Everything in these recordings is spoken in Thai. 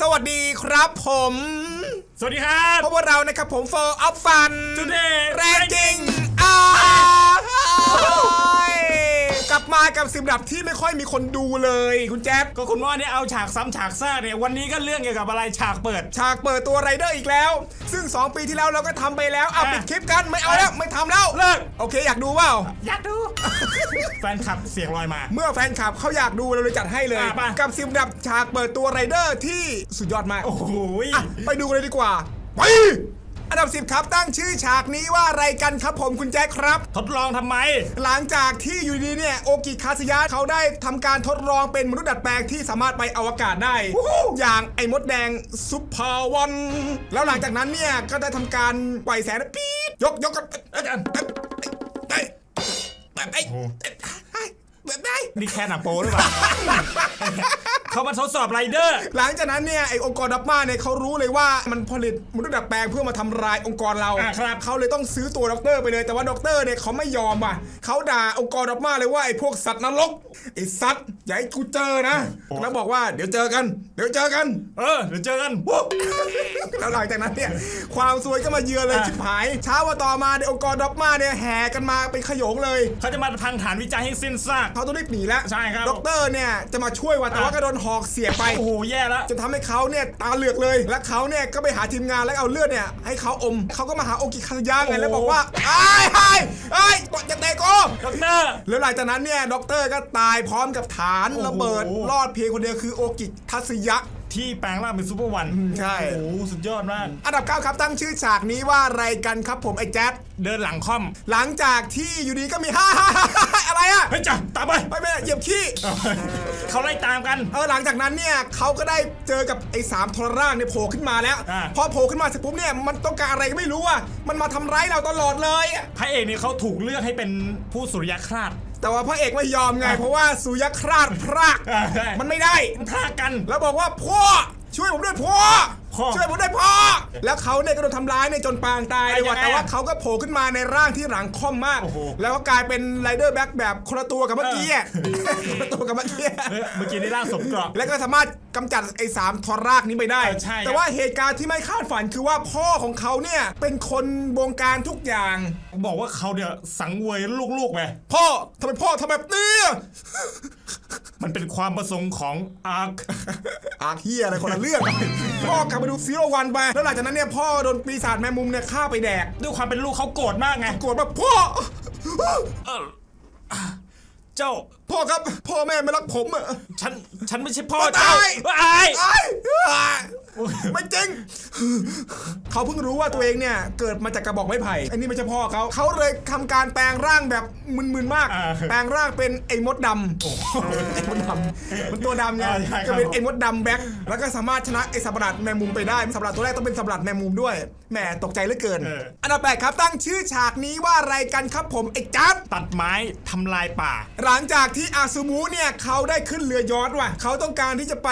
สวัสดีครับผม สวัสดีครับเพราะว่าเรานะครับผม for of fun Today แรงจริงอ้ายกลับ มากับสิบดับที่ไม่ค่อยมีคนดูเลย คุณแจ๊บก็คุณว่าเนี่ยเอาฉากซ้ำฉากซากเนี่ยวันนี้ก็เรื่องเกี่ยวกับอะไรฉากเปิด ฉากเปิดตัวไรเดอร์อีกแล้ว ซึ่ง 2 ปีที่แล้วเราก็ทำไปแล้วเอาอะ ปิดคลิปกันไม่เอาแล้วไม่ทำแล้วเลิกโอเคอยากดูเปล่า อยากดู แฟนคลับเสียงลอยมา เมื่อแฟนคลับเขาอยากดูเราเลยจัดให้เลย อะไป กับสิบดับฉากเปิดตัวไรเดอร์ที่สุดยอดมากโอ้โหอะไปดูกันเลยดีกว่าไป อันดับ 10 ครับตั้งชื่อฉากนี้ว่าอะไรกันครับผมคุณแจ็คครับ ทดลองทำไม หลังจากที่อยู่ดีเนี่ยโอกิคาสยะเขาได้ทำการทดลองเป็นมนุษย์ดัดแปลงที่สามารถไปอวกาศได้ อย่างไอ้มดแดงซุปเปอร์วันแล้วหลังจากนั้นเนี่ยก็ได้ทำการปล่อยแสงปี๊ดยกยกกันเอ้ยเอ้ยเอ้ยเอ้ยเอ้ยเอ้ย แบบได้นี่แค่หนังโป๊หรือเปล่า เขามาทดสอบไรเดอร์ หลังจากนั้นเนี่ยไอองค์กรดับมาเนี่ยเขารู้เลยว่ามันผลิตมนุษย์ดัดแปลงเพื่อมาทำลายองค์กรเราอะครับเขาเลยต้องซื้อตัวด็อกเตอร์ไปเลยแต่ว่าด็อกเตอร์เนี่ยเขาไม่ยอมอะเขาด่าองค์กรดับมาเลยว่าไอพวกสัตว์นรกไอสัตว์อย่าให้กูเจอนะแล้วบอกว่าเดี๋ยวเจอกัน เดี๋ยวเจอกัน เออเดี๋ยวเจอกันแล้วหลังจากนั้นเนี่ยความซวยก็มาเยือนเลยอะ ชิบหาย เช้าวันต่อมาเนี่ยองค์กรดับมาเนี่ยแห่กันมาเป็นขโยงเลย เขาจะมาพังฐานวิจัยให้สิ้นซากเขาต้องรีบหนีแล้วใช่ครับ ด็อกเตอร์เนี่ยจะมาช่วยว่ะแต่ว่าก็โดนหอกเสียบไป โอ้โหแย่แล้วจะทำให้เขาเนี่ยตาเหลือกเลย และเขาเนี่ยก็ไปหาทีมงานแล้วเอาเลือดเนี่ยให้เขาอม เขาก็มาหาโอกิคันยาไงโอ้แล้วบอกว่าไอ้ไอ้ไอ้กดจะเตะโกด็อกเตอร์ แล้วหลังจากนั้นเนี่ยด็อกเตอร์ก็ตายพร้อมกับฐานโอ้โหระเบิด รอดเพียงคนเดียวคือโอกิทัศยะ ที่แปลงร่างเป็นซูเปอร์วันใช่ โอ้โหสุดยอดมาก อันดับ 9 ครับตั้งชื่อฉากนี้ว่าอะไรกันครับผมไอ้แจ๊ดเดินหลังค่อม หลังจากที่อยู่ดีก็มี ฮ่าฮ่าฮ่าฮ่าอะไรอะเฮ้ยจ้ะตามไปไม่ไม่เหยียบขี้ เขาไล่ตามกัน เออหลังจากนั้นเนี่ยเขาก็ได้เจอกับไอ้สามทรร่างเนี่ยโผล่ขึ้นมาแล้ว อ่า พอโผล่ขึ้นมาเสร็จปุ๊บเนี่ยมันต้องการอะไรก็ไม่รู้อะมันมาทำร้ายเราตลอดเลยอะ พระเอกเนี่ยเขาถูกเลือกให้เป็นผู้สุริยคราช แต่ว่าพระเอกไม่ยอมไง เพราะว่าสุยคราชพรากอ่าใช่มันไม่ได้พากันแล้วบอกว่าพ่อช่วยผมด้วยพ่อพ่อช่วยผมด้วยพ่อแล้วเขาเนี่ยก็โดนทำร้ายในยจนปางตายเลยว่ะยังไงอะแต่ว่าเขาก็โผล่ขึ้นมาในร่างที่หลังค่อมมากโอ้โหแล้วก็กลายเป็นไรเดอร์แบ็คแบบคนละตัวกับเมื่อกี้อะคนละตัวกับเมื่อกี้เออเมื่อกี้ได้ร่างสมเกราะแล้วก็สามารถ กำจัดไอ้สามทรรากนี้ไปได้ เออใช่แต่ว่าเหตุการณ์ที่ไม่คาดฝันคือว่าพ่อของเขาเนี่ยเป็นคนบงการทุกอย่าง บอกว่าเขาเนี่ยสังเวยลูกๆไป พ่อทำไมพ่อทำแบบนี้มันเป็นความประสงค์ของอาร์ค อาเฮียอะไรคนละเรื่อง พ่อกลับมาดูซีโร่วันไปแล้วหลังจากนั้นเนี่ยพ่อโดนปีศาจแมงมุมเนี่ยฆ่าไปแดกด้วยความเป็นลูกเขาโกรธมากไง โกรธแบบพ่อ เออ เจ้า พ่อครับ พ่อแม่ไม่รักผมอะ ฉัน ฉันไม่ใช่พ่อตาเจ้าย ไอ้ายไอ้ ไม่จริง เขาเพิ่งรู้ว่าตัวเองเนี่ย เกิดมาจากกระบอกไม้ไผ่ไอ้นี่ไม่ใช่พ่อเขา เขาเลยทำการแปลงร่างแบบมึนๆมาก อ่าแปลงร่างเป็นไอ้มดดำไอ้มดดำมันตัวดำไงอ่าใช่ครับ ก็เป็นไอ้มดดำแบ็คแล้วก็สามารถชนะไอ้สัตว์ประหลาดแมงมุมไปได้สัตว์ประหลาดตัวแรกต้องเป็นสัตว์ประหลาดแมงมุมด้วยแหมตกใจเหลือเกินอันดับแปดครับตั้งชื่อฉากนี้ว่าอะไรกันครับผมไอ้จัด ตัดไม้ทำลายป่า หลังจากที่อาซูมุเนี่ยเขาได้ขึ้นเรือ ยอชต์ว่ะ เขาต้องการที่จะไป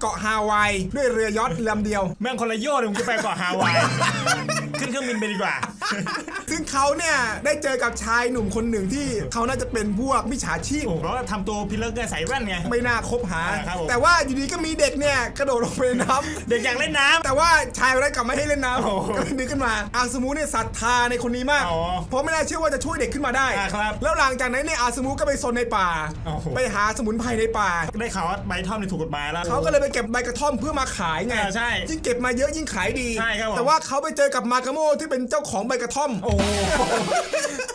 เกาะฮาวายด้วยเรือยอชต์ลำเดียว แม่งคนละโยชน์เลยมึงจะไปเกาะฮาวาย ขึ้นเครื่องบินไปดีกว่า ซึ่งเขาเนี่ยได้เจอกับชายหนุ่มคนหนึ่งที่เขาน่าจะเป็นพวกมิจฉาชีพ โอ้โหแล้วก็ทำตัวพิลึกไงใส่แว่นไง ไม่น่าคบหา อ่าครับผม แต่ว่าอยู่ดีก็มีเด็กเนี่ยกระโดดลงไปในน้ำ เด็กอยากเล่นน้ำ แต่ว่าชายคนนั้นกลับไม่ให้เล่นน้โอ้โหำก็เลยนึกขึ้นมาอาซูมุเนี่ยศรัทธาในคนนี้มาก อ๋อเพราะไม่น่าเชื่อว่าจะช่วยเด็กขึ้นมาได้ อ่าครับแล้วหลังจากนั้นเนี่ยอาซูมุก็ไปซนในป่า โอ้โห ไปหาสมุนไพรในป่า ได้ข่าวว่าใบท่อมนี่ถูกกฎหมายแล้ว เขาก็เลยไปเก็บใบกระท่อมเพื่อมาขายไง อ่าใช่ ยิ่งเก็บมาเยอะยิ่งขายดีใช่ครับผม แต่ว่าเขาไปเจอกับมากาโมที่เป็นเจ้าของใบกระท่อม โอ้โห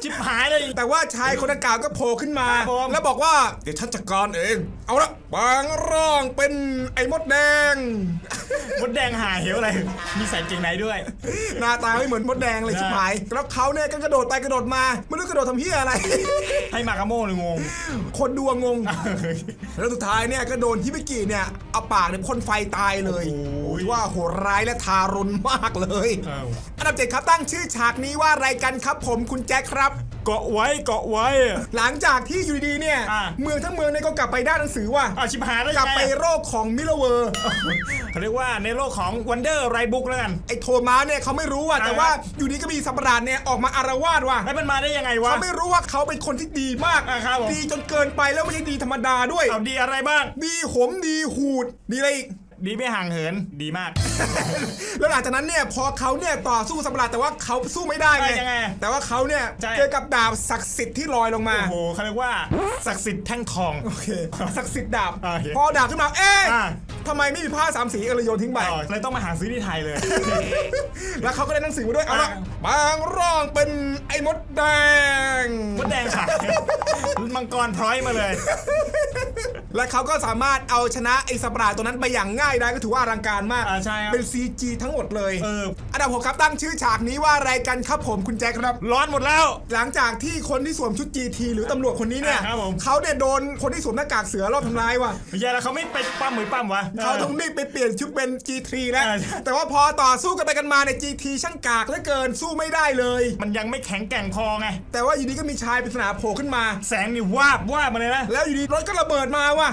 จิบหายเลย แต่ว่าชายคนดังกล่าวก็โผล่ขึ้นมา ครับผม แล้วบอกว่า เดี๋ยวฉันจัดการเอง เอาละบางร่างเป็นไอ้มดแดง มดแดงหาเหวอะไร มีใส่เกงในด้วย หน้าตาไม่เหมือนมดแดงเลยใช่ ชิบหายแล้วเขาเนี่ยก็กระโดดไปกระโดดมาไม่รู้กระโดดทำเฮียอะไร ให้มากาโม่เลยงง คนดูอะงง แล้วสุดท้ายเนี่ยก็โดนฮิบิกิเนี่ยเอาปากเนี่ยพ่นไฟตายเลย โอ้ยถื อว่าโหดร้ายและทารุณมากเลยเอออันดับเจ็ดครับตั้งชื่อฉากนี้ว่าอะไรกันครับผมคุณแจ็คครับ เกาะไว้เกาะไว้ หลังจากที่อยู่ดีๆเนี่ย อ่าเมืองทั้งเมืองเนี่ยก็กลับไปด้านหนังสือว่ะอาชิบหายแล้วกลัยับงไงไปอะโรคของมิลเวอร์ เขาเรียกว่าในโลกของวันเดอร์ไรบุ๊กแล้วกัน ไอ้โทมัสเนี่ยเขาไม่รู้ว่ะอ่า แต่ว่าอยู่ดีก็มีสัตว์ประหลาดเนี่ยออกมาอารวาสว่ะแล้วมันมาได้ยังไงวะ เขาไม่รู้ว่าเขาเป็นคนที่ดีมากอ่าครับผม ดีจนเกินไปแล้วไม่ใช่ดีธรรมดาด้วย เอาดีอะไรบ้าง ดีหมดีหูด ดีอะไรอีก ดีไม่ห่างเหินดีมาก แล้วหลังจากนั้นเนี่ยพอเขาเนี่ยต่อสู้สัตว์ประหลาดแต่ว่าเขาสู้ไม่ได้ไงเอ้ยยังไงแต่ว่าเขาเนี่ยใช่ เจอกับดาบศักดิ์สิทธิ์ที่ลอยลงมา โอ้โหเขาเรียกว่าศักดิ์สิทธิ์แท่งทอง โอเคศักดิ์สิทธิ์ดาบ โอเคพอดาบขึ้นมา เอ๊ะอ่า ทำไมไม่มีผ้าสามสีเออเลยโยนทิ้งไป อ๋อเลยต้องมาหาซื้อที่ไทยเลย แล้วเขาก็ได้หนังสือมาด้วย เอาละอ่า บางร่างเป็นไอ้มดแดง มดแดงค่ะ มังกรพร้อยมาเลย และเขาก็สามารถเอาชนะไอ้สัตว์ประหลาดตัวนั้นไปอย่างง่ายได้ก็ถือว่าอลังการมาก อ่าใช่ครับ เป็น CG ทั้งหมดเลย เออ อันดับหกครับตั้งชื่อฉากนี้ว่าอะไรกันครับผมคุณแจ็คครับ ร้อนหมดแล้ว หลังจากที่คนที่สวมชุด GT หรือตำรวจคนนี้เนี่ยอ่าครับผม เขาเนี่ยโดนคนที่สวมหน้ากากเสือรอบทำร้ายว่ะ ไม่ใช่แล้วเขาไม่ไปปั้มมือปั้มวะเขาต้องรีบไปเปลี่ยนชุดเป็น GT แล้วเออแต่ว่าพอต่อสู้กันไปกันมาในย GT ช่างกากเหลือเกินสู้ไม่ได้เลย มันยังไม่แข็งแกร่งพอไง แต่ว่าอยู่ดีก็มีชายปริศนาโผล่ขึ้นมา แสงนี่วาบวาบมาเลยนะ แล้วอยู่ดีรถก็ระเบิดมาว่ะ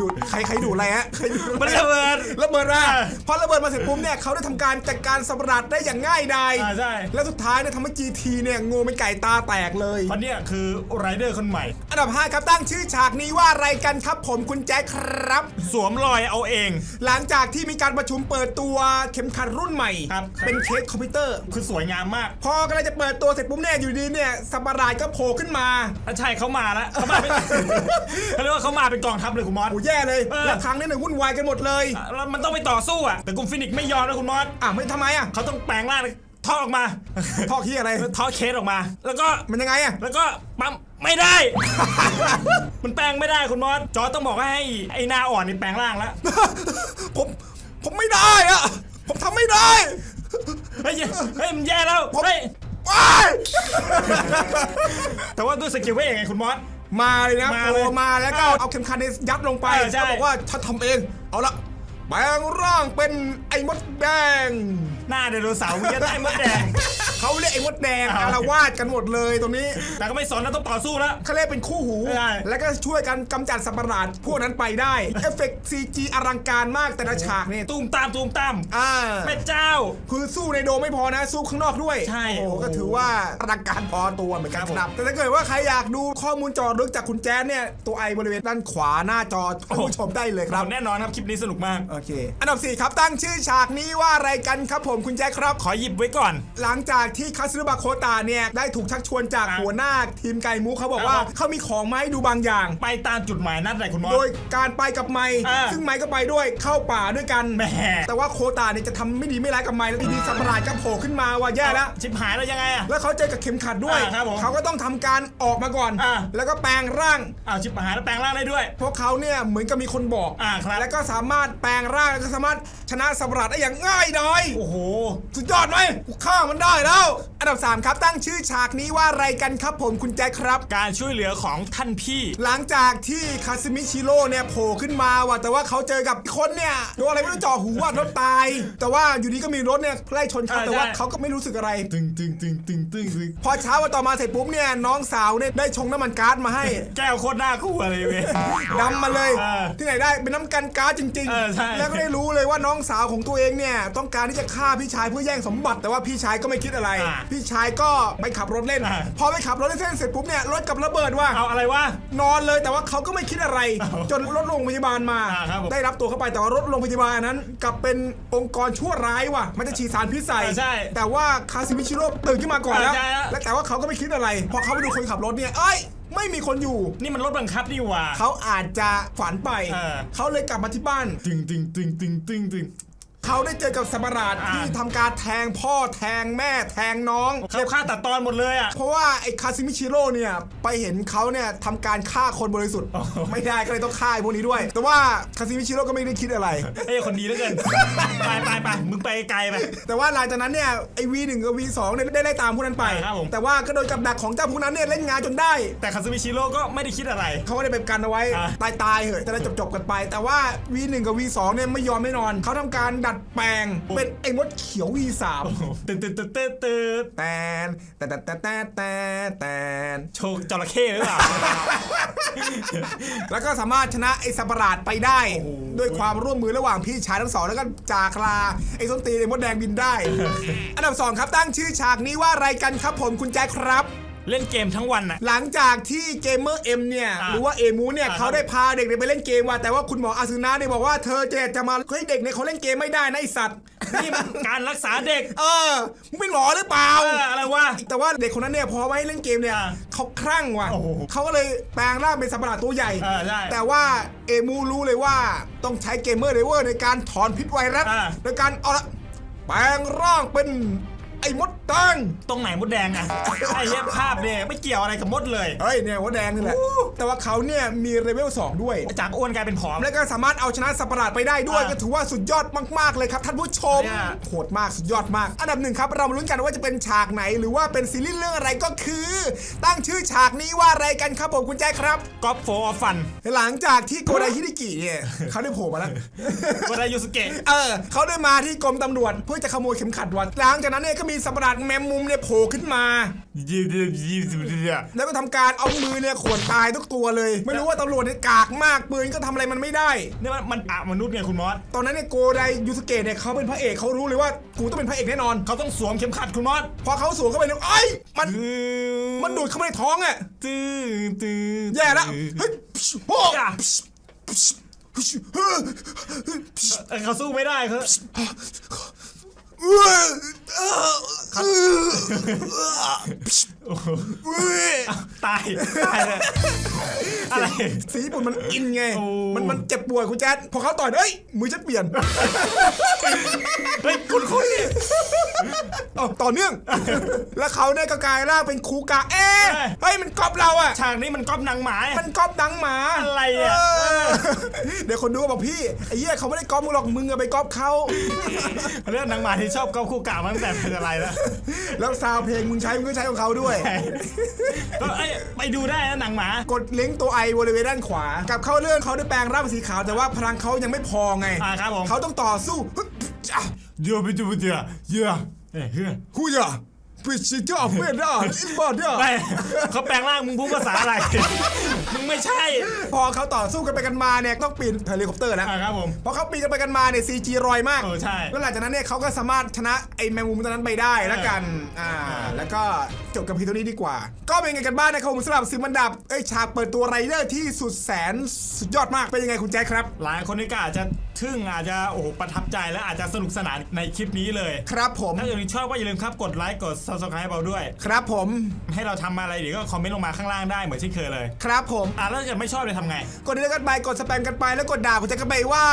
ดูดใครใครดูดอะไรฮะใครดูดอไมันระเบิดระเบิดมาเออพอระเบิดมาเสร็จปุ๊บเนี่ยเขาได้ทำการจัดการสัตว์ประหลาดได้อย่างง่ายดายอ่าใช่ แล้วสุดท้ายเนี่ยทำให้ GT เนี่ยงูเป็นไก่ตาแตกเลย เพราะเนี่ยคือไรเดอร์คนใหม่ อันดับ 5 ครับตั้งชื่อฉากนี้ว่าอะไรกันครับผมคุณแจ็คครับ สวมรอยเอาเอง หลังจากที่มีการประชุมเปิดตัวเข็มขัดรุ่นใหม่ ครับ เป็นเคสคอมพิวเตอร์ คือสวยงามมากพอกำลังจะเปิดตัวเสร็จปุ๊บเนี่ยอยู่ดีเนี่ยสัตว์ประหลาดก็โผล่ขึ้นมา ถ้าใช่เขามาแล้วเขามาเป็น เขาเรียกว่าเขามาเป็นกองทัพเลยคุณมอสโอ้แย่เลยเออแล้วครั้งนี้เนี่ยวุ่นวายกันหมดเลยแล้วมันต้องไปต่อสู้อะ แต่กลุ่มฟินิกซ์ไม่ยอมนะคุณมอสอะไม่ทำไมอะเขาต้องแปลงร่างท่อออกมา ท่อขี้อะไร ท่อเคสออกมา แล้วก็มันยังไงอะ แล้วก็ปั๊มไม่ได้ มันแปลงไม่ได้คุณมอสจอร์จต้องบอกให้ไอ้หน้าอ่อนนี่แปลงร่างแล้วผมผมไม่ได้อะ ผมทำไม่ได้เฮ้ยเฮ้ยมันแย่แล้วผมเฮ้ย ว้ายแต่ว่าด้วยสกิลเวทไงคุณมอส มาเลยนะมาโผเลยล่มาแล้วก็เออเอาเข็มขัดเนี่ยยัดลงไปเออใช่ เขาบอกว่าฉันทำเอง เอาละแปลงร่างเป็นไอ้มดแดง หน้าไดโนเสาร์มันจะได้มดแดง เขาเรียกไอ้มดแดงอ่าอารวาสกันหมดเลยตรงนี้แต่ก็ไม่สนนะต้องต่อสู้แล้ว เขาเรียกเป็นคู่หู ใช่ แล้วก็ช่วยกันกำจัดสัตว์ประหลาดพวกนั้นไปได้ เอฟเฟกต์ซีจีอลังการมากแต่ละฉากเนี่ยตูมตามตูมตามอ่าแม่เจ้า คือสู้ในโดมไม่พอนะ สู้ข้างนอกด้วยใช่โอ้โหโอ้โหก็ถือว่าอลังการพอตัวเหมือนกันครับผมครับ แต่ถ้าเกิดว่าใครอยากดูข้อมูลเจอลึกจากคุณแจ๊สเนี่ย ตัวไอบริเวณด้านขวาหน้าจอท่านผู้ชมได้เลยครับ แน่นอนครับคลิปนี้สนุกมาก โอเค อันดับ 4 ครับตั้งชื่อฉากนี้ว่าอะไรกันครับผมคุณแจ๊คครับ ขอหยิบไว้ก่อน หลังจากที่คาซึบะโคตาเนี่ยได้ถูกชักชวนจากครับหัวหน้าทีมไก่มูเขาบอกว่าครับเขามีของมาให้ดูบางอย่าง ไปตามจุดหมายนัดเลยคุณมอสโดยการไปกับไม้อ่าซึ่งไม้ก็ไปด้วยเข้าป่าด้วยกันแหมแต่ว่าโคตาเนี่ยจะทำไม่ดีไม่ร้ายกับไม้แล้วทีนี้สัตว์ประหลาดก็โผล่ขึ้นมาว่าแย่แล้วชิบหายแล้วยังไงอะแล้วเขาเจอกับเข็มขัดด้วยอ่าครับผมเขาก็ต้องทำการออกมาก่อนอ่าแล้วก็แปลงร่างอ้าวชิบหายแล้วแปลงร่างได้ด้วยพวกเขาเนี่ยเหมือนกับมีคนบอกอ่าครับแล้วก็สามารถแปลงร่างแล้วก็สามารถชนะสัตว์ประหลาดได้อย่างง่ายดายโอ้โหสุดยอดไหมกูฆ่ามันได้แล้ว อันดับ 3 ครับตั้งชื่อฉากนี้ว่าอะไรกันครับผมคุณแจ็คครับ การช่วยเหลือของท่านพี่ หลังจากที่คาซึมิชิโร่เนี่ยโผล่ขึ้นมาว่ะแต่ว่าเขาเจอกับคนเนี่ยโดนอะไรไม่รู้จ่อหูว่ารถตาย แต่ว่าอยู่ดีก็มีรถเนี่ยไล่ชนเขาอ่าแต่ว่าใช่เขาก็ไม่รู้สึกอะไร ตึงตึงตึงตึงตึงตึงพอเช้าวันต่อมาเสร็จปุ๊บเนี่ยน้องสาวเนี่ยได้ชงน้ำมันก๊าซมาให้ แก้วโคตรน่ากลัวเลยเว้ยดำมาเลย เออที่ไหนได้เป็นน้ำกันก๊าซจริง เออใช่แล้วก็ได้รู้เลยว่าน้องสาวของตัวเองเนี่ยต้องการที่จะฆ่าพี่ชายเพื่อแย่งสมบัติ แต่ว่าพี่ชายก็ไม่คิดอะไร อ่าพี่ชายก็ไปขับรถเล่น อ่า พอไปขับรถเล่นเสร็จปุ๊บเนี่ยรถกลับระเบิดว่ะเอาอะไรวะ นอนเลยแต่ว่าเขาก็ไม่คิดอะไรอ้าวจนรถโรงพยาบาลมา อ่าครับผมได้รับตัวเข้าไปแต่ว่ารถโรงพยาบาลอันนั้น กลับเป็นองค์กรชั่วร้ายว่ะ มันจะฉีดสารพิษใส่อ่าใช่แต่ว่าคาซิมิชิโร่ตื่นขึ้นมาก่อนแล้วอ่าใช่ฮะ และแต่ว่าเขาก็ไม่คิดอะไร พอเขาไปดูคนขับรถเนี่ยเอ้ยไม่มีคนอยู่ นี่มันรถบังคับนี่หว่า เขาอาจจะฝันไป เออ เขาเลยกลับมาที่บ้าน ตึงตึงตึงตึงตึงตึง เขาได้เจอกับสัตว์ประหลาดอ่า ที่ทำการแทงพ่อแทงแม่แทงน้อง เขาฆ่าตัดตอนหมดเลยอะ เพราะว่าไอ้คาซิมิชิโร่เนี่ย ไปเห็นเขาเนี่ยทำการฆ่าคนบริสุทธิ์ อ๋อ ไม่ได้ก็เลยต้องฆ่าไอ้พวกนี้ด้วย แต่ว่าคาซิมิชิโร่ก็ไม่ได้คิดอะไร เอ้ยคนดีเหลือเกิน ไปไปไปมึงไปไกลไป แต่ว่าหลังจากนั้นเนี่ยไอ้ V1 กับ V2 เนี่ยได้ไล่ตามพวกนั้นไปอ่าครับผม แต่ว่าก็โดนกับดักของเจ้าพวกนั้นเนี่ยเล่นงานจนได้ แต่คาซึมิชิโร่ก็ไม่ได้คิดอะไร เขาก็ได้ไปกันเอาไว้ อ่าตายตาย ๆ เหอะจะได้จบจบ ๆ กันไป แต่ว่า V1 กับ V2 เนี่ยไม่ยอมไม่นอน เขาทำการดัดแปลง เป็นไอ้มดเขียว V3 ตื่นตื่นตื่นตื่นตื่นแตนแต่แต่แต่แต่แต่แต่โชว์จระเข้หรือเปล่า แล้วก็สามารถชนะไอ้สัตว์ประหลาดไปได้โอ้โหด้วยความร่วมมือระหว่างพี่ชายทั้งสองแล้วก็จากลาไอ้ส้นตีนไอ้มดแดงบินได้ อันดับสองครับตั้งชื่อฉากนี้ว่าอะไรกันครับผมคุณแจ็คครับ เล่นเกมทั้งวันน่ะ หลังจากที่เกมเมอร์เอ็มเนี่ยอ่าหรือว่าเอมูเนี่ยอ่าเขาได้พาเด็กๆไปเล่นเกมว่ะแต่ว่าคุณหมออาซึนะเนี่ยบอกว่าเธอจะจะมาเฮ้ยเด็กเนี่ยเขาเล่นเกมไม่ได้นะไอสัตว์นี่มันการรักษาเด็กเออมึงเป็นหมอหรือเปล่า เอออะไรวะ แต่ว่าเด็กคนนั้นเนี่ยพอไว้เล่นเกมเนี่ยอ่าเขาคลั่งว่ะโอ้โหเขาก็เลยแปลงร่างเป็นสัตว์ประหลาดตัวใหญ่ เออใช่แต่ว่าเอมูรู้เลยว่าต้องใช้เกมเมอร์เดเวอร์ในการถอนพิษไวรัสอ่าโดยการเอาละแปลงร่างเป็น ไอ้มดแดงตรงไหนมดแดงอะไอ้เหี้ยภาพเนี่ยไม่เกี่ยวอะไรกับมดเลยเฮ้ยเนี่ยมดแดงนี่แหละแต่ว่าเขาเนี่ยมีเลเวล2ด้วย จากอ้วนกลายเป็นผอม และก็สามารถเอาชนะสัตว์ประหลาดไปได้ด้วยอ่าก็ถือว่าสุดยอดมากๆเลยครับท่านผู้ชมเนี่ยโหดมากสุดยอดมาก อันดับหนึ่งครับเรามาลุ้นกันว่าจะเป็นฉากไหน หรือว่าเป็นซีรีส์เรื่องอะไรก็คือ ตั้งชื่อฉากนี้ว่าอะไรกันครับผมคุณแจ๊คครับก๊อปโฟออฟฟันหลังจากที่โกไดฮิดิกิเนี่ยเขาได้โผล่มาแล้วก็ได้ยูสเกะเออเขาได้มาที่กรมตำรวจเพื่อจะขโมยเข็มขัดวัดหลังจากนั้นเนี่ยก็มีสัตว์ประหลาดแมมมุมเนี่ยโผล่ขึ้นมายี่สิบยิบแล้วก็ทำการเอามือเนี่ยขวนตายทุกตัวเลย ไม่รู้ว่าตำรวจเนี่ยกากมากปืนก็ทำอะไรมันไม่ได้เนี่มันมันอะมนุษย์ไงคุณมอสตอนนั้นเนี่ยโกไดยูสเกะเนี่ยเขาเป็นพระเอกเขารู้เลยว่ากูต้องเป็นพระเอกแน่นอนเขาต้องสวมเข็มขัดคุณมอสพอเขาสวมเข้าไปเนี่ยไอ้มันมันดูดเข้ามาในท้องอะตื้อตื้อแย่แล้วเฮ้ยโอ้อะเฮ้ยเออเขาสู้ไม่ได้เขา เอ้ยเอ้ยโอ้โหเอ้ยตายตายเลยอะไร สีญี่ปุ่นมันอินไง โอ้ มันมันเจ็บปวดคุณแจ๊ดพอเขาต่อยเอ้ยมือฉันเปลี่ยน ต่อเนื่อง แล้วเขาเนี่ยก็กลายร่างเป็นคูกาเอ๊ะเฮ้ยมันก๊อปเราอะ ฉากนี้มันก๊อปหนังหมามันก๊อปดังหมาอะไรเนี่ยเเดี๋ยวคนดูก็บอกพี่ไอ้เหี้ยเขาไม่ได้ก๊อปมึงหรอกมึงอะไปก๊อปเขา เรื่องหนังหมาที่ชอบก๊อปคู่กามาตั้งแต่เป็นอะไรแล้ว แล้วซาวด์เพลงมึงใช้มึงก็ใช้ของเขาด้วย ก็เอ้ยไปดูได้นะหนังหมากดลิงก์ตัวไอบริเวณด้านขวา กับเข้าเรื่องเขาได้แปลงร่างเป็นสีขาวแต่ว่าพลังเขายังไม่พอไง อ่าครับผมเขาต้องต่อสู้อะเยอะไปดูเดียวเยอะเอ้ยเฮ้ยฮูยะปิชิเจ้าเพื่อนอะอินบอดอะไม่เขาแปลงร่างมึงพูดภาษาอะไร มึงไม่ใช่ พอเขาต่อสู้กันไปกันมาเนี่ยต้องปีนเฮลิคอปเตอร์แล้วอ่าครับผมพอเขาปีนกันไปกันมาเนี่ยซีจีรอยมาก เออใช่ แล้วหลังจากนั้นเนี่ยเขาก็สามารถชนะไอ้แมงมุมตัวนั้นไปได้แล้วกัน อ่า แล้วก็จบกับเพียงเท่านี้ดีกว่า ก็เป็นไงกันบ้างนะครับผมสำหรับสิบอันดับเอ้ยฉากเปิดตัวไรเดอร์ที่สุดแสนสุดยอดมาก เป็นยังไงคุณแจ๊คครับ หลายคนนี่ก็อาจจะทึ่งอาจจะโอ้โหประทับใจและอาจจะสนุกสนานในคลิปนี้เลย ครับผม ถ้าเกิดชอบก็อย่าลืมครับกดไลค์กด subscribe เราด้วย ครับผม ให้เราทำอะไรเดี๋ยวก็คอมเมนต์ลงมาข้างล่างได้เหมือนเช่นเคยเลย ครับผมอะแล้วถ้าเกิดไม่ชอบเลยทำไง กดนี้กันไปกดสแปมกันไปแล้วกดด่าคุณแจ๊คกันไปว่า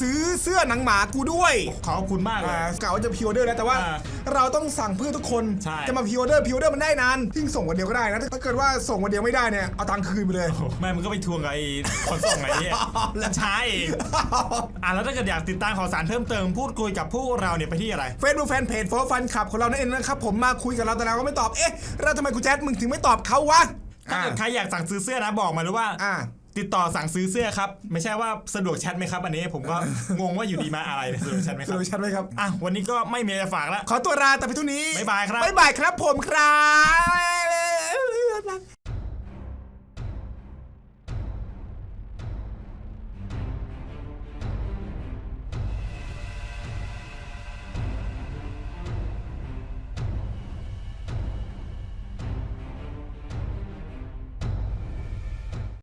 ซื้อเสื้อหนังหมากูด้วยขอบคุณมากเลย อ่ากะว่าจะพิวเดอร์นะแต่ว่า อ่าเราต้องสั่งเพื่อทุกคนใช่ จะมาพิวเดอร์พิวเดอร์มันได้นานทิ้งส่งวันเดียวก็ได้นะถ้าเกิดว่าส่งวันเดียวไม่ได้เนี่ยเอาตังค์คืนไปเลย โอ้โหแม่มึงก็ไปทวงกับไอ้คนส่งไอ้เนี่ยแล้วช้าเองอะแล้วถ้าเกิดอยากติดตามข่าวสารเพิ่มเติมพูดคุยกับพวกเราเนี่ยไปที่อะไร เฟซบุ๊กแฟนเพจโฟร์ฟันขับของเรานั่นเองนะครับผมมาคุยกับเราแต่เราก็ไม่ตอบเอ๊ะแล้วทำไมคุณแจ๊ดมึงถึงไม่ตอบเขาวะ ถ้าเกิดใครอยากสั่งซื้อเสื้อนะบอกมาหรือว่าอ่าติดต่อสั่งซื้อเสื้อครับ ไม่ใช่ว่าสะดวกแชทไหมครับ อันนี้ผมก็งงว่าอยู่ดีมาอะไรเนี่ยสะดวกแชทไหมคสรับรุปชัดไหมครับ อะวันนี้ก็ไม่มีอะไรจะฝากแล้วขอตัวลาแต่เพียงเท่านี้บ๊ายบายครับ บ๊ายบายครับผมครับ